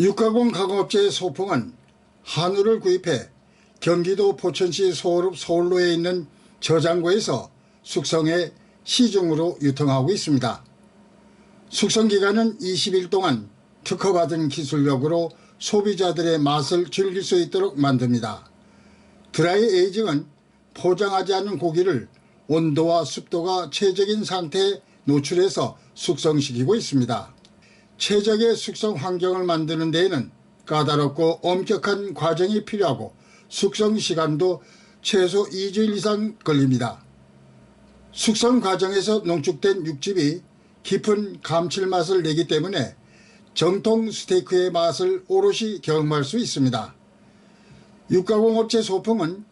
육가공 가공업체의 소풍은 한우를 구입해 경기도 포천시 소호읍 서울로에 있는 저장고에서 숙성해 시중으로 유통하고 있습니다. 숙성 기간은 20일 동안 특허받은 기술력으로 소비자들의 맛을 즐길 수 있도록 만듭니다. 드라이 에이징은 포장하지 않은 고기를 온도와 습도가 최적인 상태에 노출해서 숙성시키고 있습니다. 최적의 숙성 환경을 만드는 데에는 까다롭고 엄격한 과정이 필요하고 숙성 시간도 최소 2주일 이상 걸립니다. 숙성 과정에서 농축된 육즙이 깊은 감칠맛을 내기 때문에 정통 스테이크의 맛을 오롯이 경험할 수 있습니다. 육가공업체 소풍은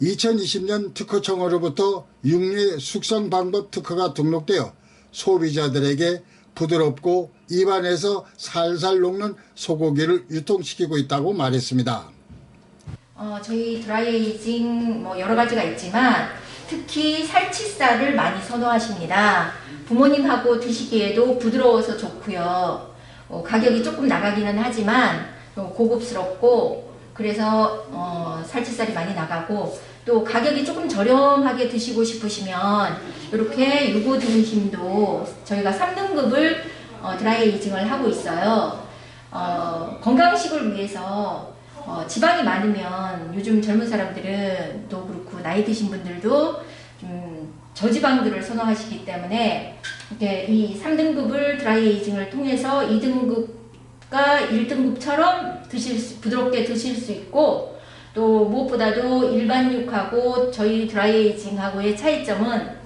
2020년 특허청으로부터 육류 숙성 방법 특허가 등록되어 소비자들에게 부드럽고 입안에서 살살 녹는 소고기를 유통시키고 있다고 말했습니다. 어, 저희 드라이에이징 뭐 여러 가지가 있지만 특히 살치살을 많이 선호하십니다. 부모님하고 드시기에도 부드러워서 좋고요. 어, 가격이 조금 나가기는 하지만 어, 고급스럽고 그래서 어, 살치살이 많이 나가고 또 가격이 조금 저렴하게 드시고 싶으시면 이렇게 유고 등심도 저희가 3등급을 어, 드라이에이징을 하고 있어요. 어, 건강식을 위해서 어, 지방이 많으면 요즘 젊은 사람들은 또 그렇고 나이 드신 분들도 좀 저지방들을 선호하시기 때문에 이렇게 이 3등급을 드라이에이징을 통해서 2등급과 1등급처럼 드실 수, 부드럽게 드실 수 있고 또 무엇보다도 일반 육하고 저희 드라이에이징하고의 차이점은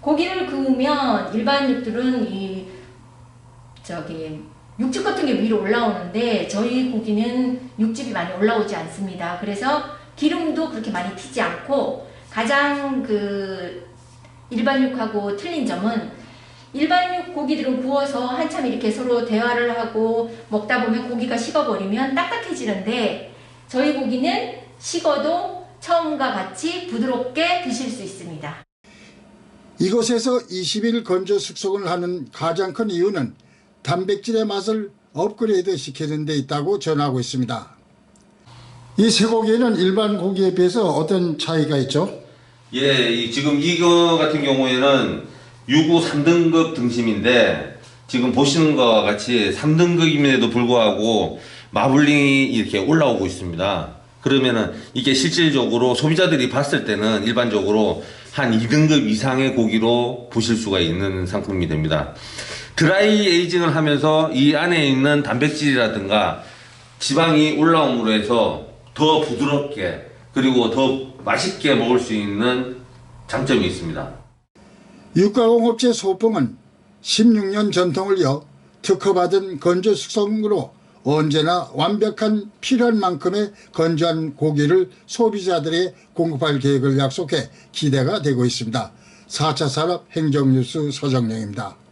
고기를 구우면 일반 육들은 이 저기 육즙 같은 게 위로 올라오는데 저희 고기는 육즙이 많이 올라오지 않습니다. 그래서 기름도 그렇게 많이 튀지 않고 가장 그 일반 육하고 틀린 점은 일반 육 고기들은 구워서 한참 이렇게 서로 대화를 하고 먹다 보면 고기가 식어버리면 딱딱해지는데 저희 고기는 식어도 처음과 같이 부드럽게 드실 수 있습니다. 이곳에서 20일 건조 숙성을 하는 가장 큰 이유는 단백질의 맛을 업그레이드 시키는 데 있다고 전하고 있습니다. 이 쇠고기에는 일반 고기에 비해서 어떤 차이가 있죠? 예, 이 지금 이거 같은 경우에는 유구 3등급 등심인데 지금 보시는 것과 같이 3등급임에도 불구하고 마블링이 이렇게 올라오고 있습니다. 그러면은 이게 실질적으로 소비자들이 봤을 때는 일반적으로 한 2등급 이상의 고기로 보실 수가 있는 상품이 됩니다. 드라이 에이징을 하면서 이 안에 있는 단백질이라든가 지방이 올라옴으로 해서 더 부드럽게 그리고 더 맛있게 먹을 수 있는 장점이 있습니다. 육가공업체 소풍은 16년 전통을 이어 특허받은 건조 숙성으로 언제나 완벽한 필요한 만큼의 건조한 고기를 소비자들에게 공급할 계획을 약속해 기대가 되고 있습니다. 4차 산업 행정뉴스 서정영입니다.